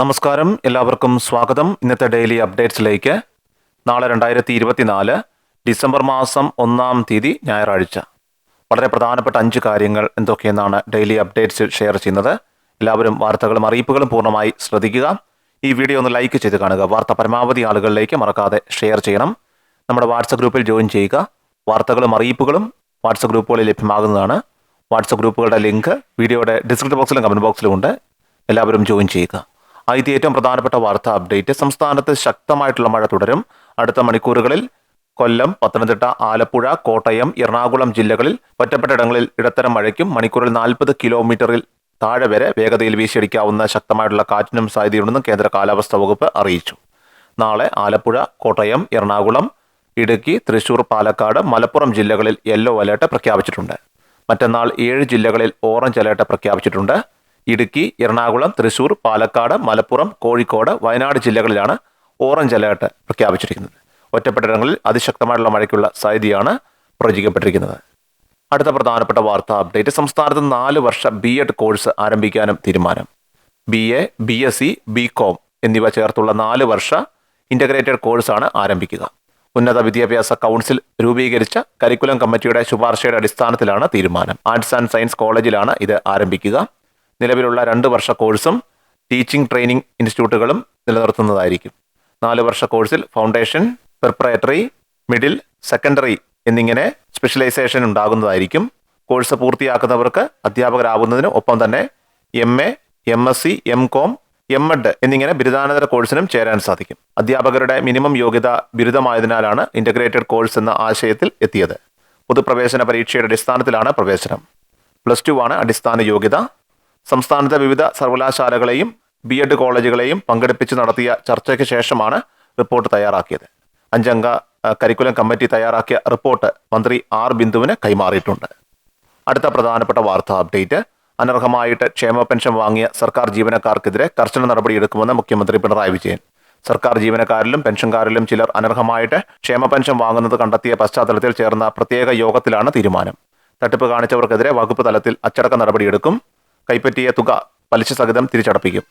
നമസ്കാരം. എല്ലാവർക്കും സ്വാഗതം. ഇന്നത്തെ ഡെയിലി അപ്ഡേറ്റ്സിലേക്ക്. നാളെ രണ്ടായിരത്തി ഇരുപത്തിനാല് ഡിസംബർ മാസം ഒന്നാം തീയതി ഞായറാഴ്ച. വളരെ പ്രധാനപ്പെട്ട അഞ്ച് കാര്യങ്ങൾ എന്തൊക്കെയെന്നാണ് ഡെയിലി അപ്ഡേറ്റ്സ് ഷെയർ ചെയ്യുന്നത്. എല്ലാവരും വാർത്തകളും അറിയിപ്പുകളും പൂർണമായി ശ്രദ്ധിക്കുക. ഈ വീഡിയോ ഒന്ന് ലൈക്ക് ചെയ്ത് കാണുക. വാർത്ത പരമാവധി ആളുകളിലേക്ക് മറക്കാതെ ഷെയർ ചെയ്യണം. നമ്മുടെ വാട്സപ്പ് ഗ്രൂപ്പിൽ ജോയിൻ ചെയ്യുക. വാർത്തകളും അറിയിപ്പുകളും വാട്സപ്പ് ഗ്രൂപ്പുകളിൽ ലഭ്യമാകുന്നതാണ്. വാട്സപ്പ് ഗ്രൂപ്പുകളുടെ ലിങ്ക് വീഡിയോയുടെ ഡിസ്ക്രിപ്ഷൻ ബോക്സിലും കമന്റ് ബോക്സിലും ഉണ്ട്. എല്ലാവരും ജോയിൻ ചെയ്യുക. ആദ്യത്തെ ഏറ്റവും പ്രധാനപ്പെട്ട വാർത്ത അപ്ഡേറ്റ്. സംസ്ഥാനത്ത് ശക്തമായിട്ടുള്ള മഴ തുടരും. അടുത്ത മണിക്കൂറുകളിൽ കൊല്ലം പത്തനംതിട്ട ആലപ്പുഴ കോട്ടയം എറണാകുളം ജില്ലകളിൽ ഒറ്റപ്പെട്ട ഇടങ്ങളിൽ ഇടത്തരം മഴയ്ക്കും മണിക്കൂറിൽ നാൽപ്പത് കിലോമീറ്ററിൽ താഴെ വരെ വേഗതയിൽ വീശിയടിക്കാവുന്ന ശക്തമായിട്ടുള്ള കാറ്റിനും സാധ്യതയുണ്ടെന്നും കേന്ദ്ര കാലാവസ്ഥാ വകുപ്പ് അറിയിച്ചു. നാളെ ആലപ്പുഴ കോട്ടയം എറണാകുളം ഇടുക്കി തൃശൂർ പാലക്കാട് മലപ്പുറം ജില്ലകളിൽ യെല്ലോ അലേർട്ട് പ്രഖ്യാപിച്ചിട്ടുണ്ട്. മറ്റന്നാൾ ഏഴ് ജില്ലകളിൽ ഓറഞ്ച് അലേർട്ട് പ്രഖ്യാപിച്ചിട്ടുണ്ട്. ഇടുക്കി എറണാകുളം തൃശൂർ പാലക്കാട് മലപ്പുറം കോഴിക്കോട് വയനാട് ജില്ലകളിലാണ് ഓറഞ്ച് അലേർട്ട് പ്രഖ്യാപിച്ചിരിക്കുന്നത്. ഒറ്റപ്പെട്ടിടങ്ങളിൽ അതിശക്തമായിട്ടുള്ള മഴയ്ക്കുള്ള സാധ്യതയാണ് പ്രവചിക്കപ്പെട്ടിരിക്കുന്നത് അടുത്ത പ്രധാനപ്പെട്ട വാർത്താ അപ്ഡേറ്റ് സംസ്ഥാനത്ത് നാല് വർഷ ബി എഡ് കോഴ്സ് ആരംഭിക്കാനും തീരുമാനം. B A B S C B com എന്നിവ ചേർത്തുള്ള നാല് വർഷ ഇന്റഗ്രേറ്റഡ് കോഴ്സാണ് ആരംഭിക്കുക. ഉന്നത വിദ്യാഭ്യാസ കൗൺസിൽ രൂപീകരിച്ച കരിക്കുലം കമ്മിറ്റിയുടെ ശുപാർശയുടെ അടിസ്ഥാനത്തിലാണ് തീരുമാനം. ആർട്സ് ആൻഡ് സയൻസ് കോളേജിലാണ് ഇത് ആരംഭിക്കുക. നിലവിലുള്ള രണ്ട് വർഷ കോഴ്സും ടീച്ചിങ് ട്രെയിനിങ് ഇൻസ്റ്റിറ്റ്യൂട്ടുകളും നിലനിർത്തുന്നതായിരിക്കും. നാല് വർഷ കോഴ്സിൽ ഫൗണ്ടേഷൻ പ്രിപ്പറേറ്ററി മിഡിൽ സെക്കൻഡറി എന്നിങ്ങനെ സ്പെഷ്യലൈസേഷൻ ഉണ്ടാകുന്നതായിരിക്കും. കോഴ്സ് പൂർത്തിയാക്കുന്നവർക്ക് അധ്യാപകരാകുന്നതിന് ഒപ്പം തന്നെ M A M S C M com M Ed എന്നിങ്ങനെ ബിരുദാനന്തര കോഴ്സിനും ചേരാൻ സാധിക്കും. അധ്യാപകരുടെ മിനിമം യോഗ്യത ബിരുദമായതിനാലാണ് ഇന്റഗ്രേറ്റഡ് കോഴ്സ് എന്ന ആശയത്തിൽ എത്തിയത്. പൊതുപ്രവേശന പരീക്ഷയുടെ അടിസ്ഥാനത്തിലാണ് പ്രവേശനം. പ്ലസ് ടു ആണ് അടിസ്ഥാന യോഗ്യത. സംസ്ഥാനത്തെ വിവിധ സർവകലാശാലകളെയും ബി എഡ് കോളേജുകളെയും പങ്കെടുപ്പിച്ച് നടത്തിയ ചർച്ചയ്ക്ക് ശേഷമാണ് റിപ്പോർട്ട് തയ്യാറാക്കിയത്. അഞ്ചംഗ കരിക്കുലം കമ്മിറ്റി തയ്യാറാക്കിയ റിപ്പോർട്ട് മന്ത്രി ആർ ബിന്ദുവിന് കൈമാറിയിട്ടുണ്ട്. അടുത്ത പ്രധാനപ്പെട്ട വാർത്താ അപ്ഡേറ്റ് അനർഹമായിട്ട് ക്ഷേമ പെൻഷൻ വാങ്ങിയ സർക്കാർ ജീവനക്കാർക്കെതിരെ കർശന നടപടിയെടുക്കുമെന്ന് മുഖ്യമന്ത്രി പിണറായി വിജയൻ. സർക്കാർ ജീവനക്കാരിലും പെൻഷൻകാരിലും ചിലർ അനർഹമായിട്ട് ക്ഷേമ പെൻഷൻ വാങ്ങുന്നത് കണ്ടെത്തിയ പശ്ചാത്തലത്തിൽ ചേർന്ന പ്രത്യേക യോഗത്തിലാണ് തീരുമാനം. തട്ടിപ്പ് കാണിച്ചവർക്കെതിരെ വകുപ്പ് തലത്തിൽ അച്ചടക്ക നടപടിയെടുക്കും. കൈപ്പറ്റിയ തുക പലിശ സഹിതം തിരിച്ചടപ്പിക്കും.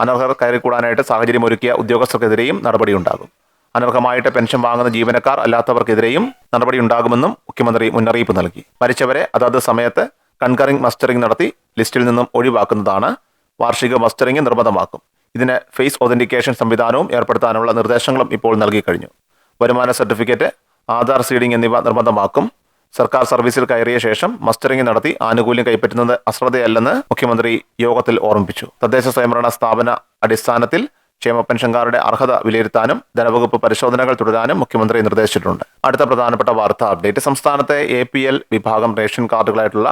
അനർഹർ കയറിക്കൂടാനായിട്ട് സാഹചര്യമൊരുക്കിയ ഉദ്യോഗസ്ഥർക്കെതിരെയും നടപടിയുണ്ടാകും. അനർഹമായിട്ട് പെൻഷൻ വാങ്ങുന്ന ജീവനക്കാർ അല്ലാത്തവർക്കെതിരെയും നടപടിയുണ്ടാകുമെന്നും മുഖ്യമന്ത്രി മുന്നറിയിപ്പ് നൽകി. മരിച്ചവരെ അതാത് സമയത്ത് കൺകറിംഗ് മസ്റ്ററിംഗ് നടത്തി ലിസ്റ്റിൽ നിന്നും ഒഴിവാക്കുന്നതാണ് വാർഷിക മസ്റ്ററിംഗ് നിർബന്ധമാക്കും. ഇതിന് ഫേസ് ഒതന്റിക്കേഷൻ സംവിധാനവും ഏർപ്പെടുത്താനുള്ള നിർദ്ദേശങ്ങളും ഇപ്പോൾ നൽകിക്കഴിഞ്ഞു. വരുമാന സർട്ടിഫിക്കറ്റ് ആധാർ സീഡിംഗ് എന്നിവ നിർബന്ധമാക്കും. സർക്കാർ സർവീസിൽ കയറിയ ശേഷം മസ്റ്ററിംഗ് നടത്തി ആനുകൂല്യം കൈപ്പറ്റുന്നത് അശ്രദ്ധയല്ലെന്ന് മുഖ്യമന്ത്രി യോഗത്തിൽ ഓർമ്മിപ്പിച്ചു. തദ്ദേശ സ്വയംഭരണ സ്ഥാപന അടിസ്ഥാനത്തിൽ ക്ഷേമ പെൻഷൻകാരുടെ അർഹത വിലയിരുത്താനും ധനവകുപ്പ് പരിശോധനകൾ തുടരാനും മുഖ്യമന്ത്രി നിർദ്ദേശിച്ചിട്ടുണ്ട്. അടുത്ത പ്രധാനപ്പെട്ട വാർത്താ അപ്ഡേറ്റ്. സംസ്ഥാനത്തെ എ പി എൽ വിഭാഗം റേഷൻ കാർഡുകളായിട്ടുള്ള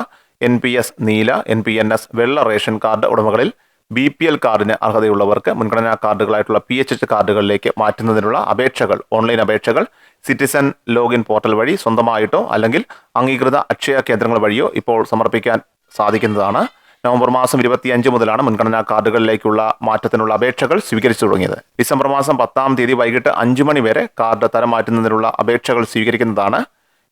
എൻ പി എസ് നീല എൻ പി എൻ എസ് വെള്ള റേഷൻ കാർഡ് ഉടമകളിൽ ബി പി എൽ കാർഡിന് അർഹതയുള്ളവർക്ക് മുൻഗണനാ കാർഡുകളായിട്ടുള്ള പി എച്ച് എച്ച് കാർഡുകളിലേക്ക് മാറ്റുന്നതിനുള്ള അപേക്ഷകൾ ഓൺലൈൻ അപേക്ഷകൾ സിറ്റിസൺ ലോഗിൻ പോർട്ടൽ വഴി സ്വന്തമായിട്ടോ അല്ലെങ്കിൽ അംഗീകൃത അക്ഷയ കേന്ദ്രങ്ങൾ വഴിയോ ഇപ്പോൾ സമർപ്പിക്കാൻ സാധിക്കുന്നതാണ്. നവംബർ മാസം ഇരുപത്തിയഞ്ച് മുതലാണ് മുൻഗണനാ കാർഡുകളിലേക്കുള്ള മാറ്റത്തിനുള്ള അപേക്ഷകൾ സ്വീകരിച്ചു തുടങ്ങിയത്. ഡിസംബർ മാസം പത്താം തീയതി വൈകിട്ട് അഞ്ചു മണി വരെ കാർഡ് തരം മാറ്റുന്നതിനുള്ള അപേക്ഷകൾ സ്വീകരിക്കുന്നതാണ്.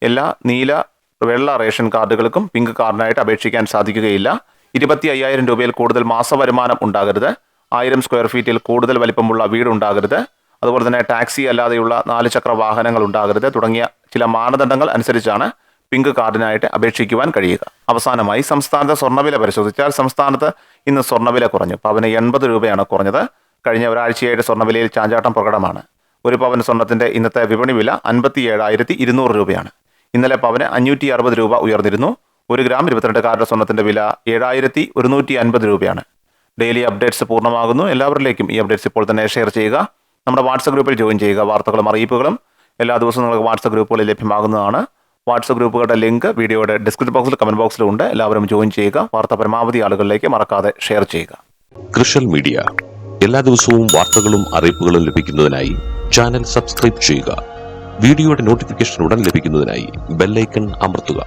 എല്ലാ നീല വെള്ള റേഷൻ കാർഡുകൾക്കും പിങ്ക് കാർഡിനായിട്ട് അപേക്ഷിക്കാൻ സാധിക്കുകയില്ല. ഇരുപത്തി അയ്യായിരം രൂപയിൽ കൂടുതൽ മാസവരുമാനം ഉണ്ടാകരുത്. ആയിരം സ്ക്വയർ ഫീറ്റിൽ കൂടുതൽ വലിപ്പമുള്ള വീട് ഉണ്ടാകരുത് അതുപോലെ തന്നെ ടാക്സി അല്ലാതെയുള്ള നാല് ചക്ര വാഹനങ്ങൾ ഉണ്ടാകരുത് തുടങ്ങിയ ചില മാനദണ്ഡങ്ങൾ അനുസരിച്ചാണ് പിങ്ക് കാർഡിനായിട്ട് അപേക്ഷിക്കുവാൻ കഴിയുക. അവസാനമായി സംസ്ഥാനത്തെ സ്വർണവില പരിശോധിച്ചാൽ സംസ്ഥാനത്ത് ഇന്ന് സ്വർണവില കുറഞ്ഞു. പവന് എൺപത് രൂപയാണ് കുറഞ്ഞത്. കഴിഞ്ഞ ഒരാഴ്ചയായിട്ട് സ്വർണവിലയിൽ ചാഞ്ചാട്ടം പ്രകടമാണ്. ഒരു പവൻ സ്വർണത്തിന്റെ ഇന്നത്തെ വിപണി വില അൻപത്തി ഏഴായിരത്തി ഇരുന്നൂറ് രൂപയാണ്. ഇന്നലെ പവന് അഞ്ഞൂറ്റി അറുപത് രൂപ ഉയർന്നിരുന്നു. ഒരു ഗ്രാം ഇരുപത്തിരണ്ട് കാരുടെ സ്വർണത്തിന്റെ വില ഏഴായിരത്തി ഒരുന്നൂറ്റി അൻപത് രൂപയാണ്. ഡെയിലി അപ്ഡേറ്റ്സ് പൂർണമാകുന്നു. എല്ലാവരിലേക്കും ഈ അപ്ഡേറ്റ്സ് ഇപ്പോൾ തന്നെ ഷെയർ ചെയ്യുക. നമ്മുടെ വാട്സപ്പ് ഗ്രൂപ്പിൽ ജോയിൻ ചെയ്യുക. വാർത്തകളും അറിയിപ്പുകളും എല്ലാ ദിവസവും നിങ്ങൾക്ക് വാട്സപ്പ് ഗ്രൂപ്പുകളിൽ ലഭ്യമാകുന്നതാണ്. വാട്സപ്പ് ഗ്രൂപ്പുകളുടെ ലിങ്ക് വീഡിയോയുടെ ഡിസ്ക്രിപ്ഷൻ ബോക്സിൽ കമന്റ് ബോക്സിലും ഉണ്ട്. എല്ലാവരും ജോയിൻ ചെയ്യുക. വാർത്ത പരമാവധി ആളുകളിലേക്ക് മറക്കാതെ ഷെയർ ചെയ്യുക. കൃഷൽ മീഡിയ. എല്ലാ ദിവസവും വാർത്തകളും അറിയിപ്പുകളും ലഭിക്കുന്നതിനായി ചാനൽ സബ്സ്ക്രൈബ് ചെയ്യുക. വീഡിയോയുടെ നോട്ടിഫിക്കേഷൻ ഉടൻ ലഭിക്കുന്നതിനായി ബെല്ലൈക്കൺ അമർത്തുക.